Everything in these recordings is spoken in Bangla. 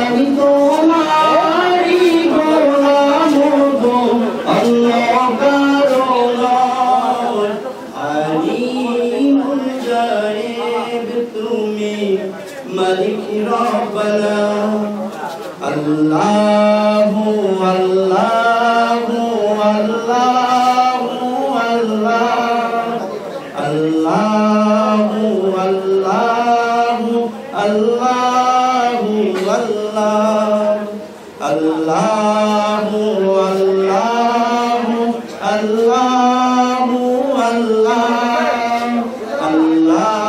আমি তোমারি গোলাম গো অন্য কারও নয় আলিমুল গায়েব তুমি মালিক রব্বানা আল্লাহু আল্লাহু আল্লাহু আল্লাহ আল্লাহু আল্লাহ আল্লাহু আল্লাহু আল্লাহু আল্লাহ আল্লাহু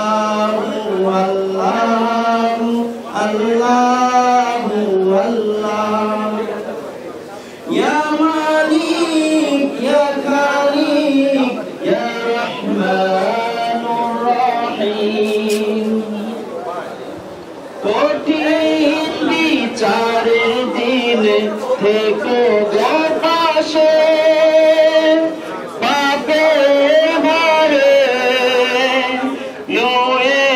আল্লাহু আল্লাহু ইয়া মালিক ইয়া খালিক ইয়া রহমানুর রহিম থেকে পাশে পাপে ভরে নয়ে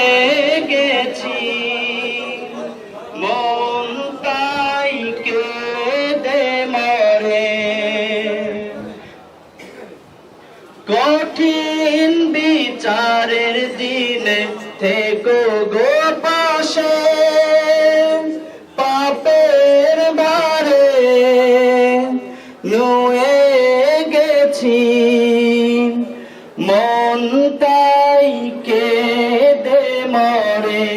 গেছি। মন তাই কেঁদে মরে। কঠিন বিচারের দিন থেকে গো নুয়ে গেছি। মন তাই কেঁদে মরে।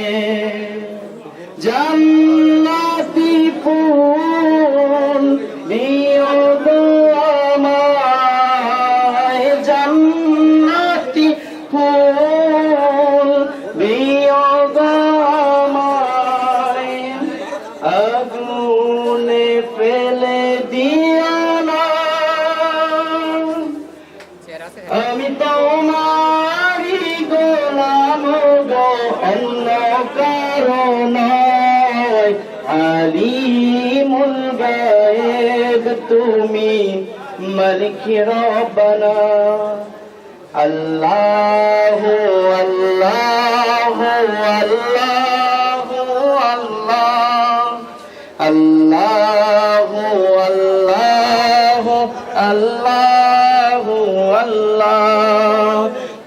জান্নাতি ফুল গো আমায়। জান্নাতি ফুল দিও অন্য কারণ আলিমুল গায়েব তুমি মালিক রব্বানা। আল্লাহ আল্লাহ আল্লাহ আল্লাহ। আল্লাহ আল্লাহ আল্লাহ আল্লাহ।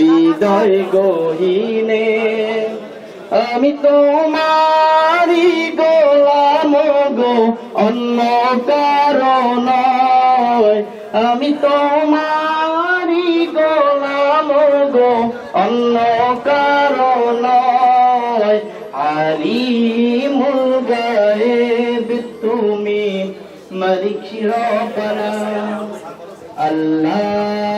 হৃদয় গহীনে, আমি তোমারি গোলাম গো, অন্য কারণ আমি তোমারি গোলাম গো, অন্য কারণ আলিমুল গায়েব, তুমি মালিক রব্বানা আল্লাহু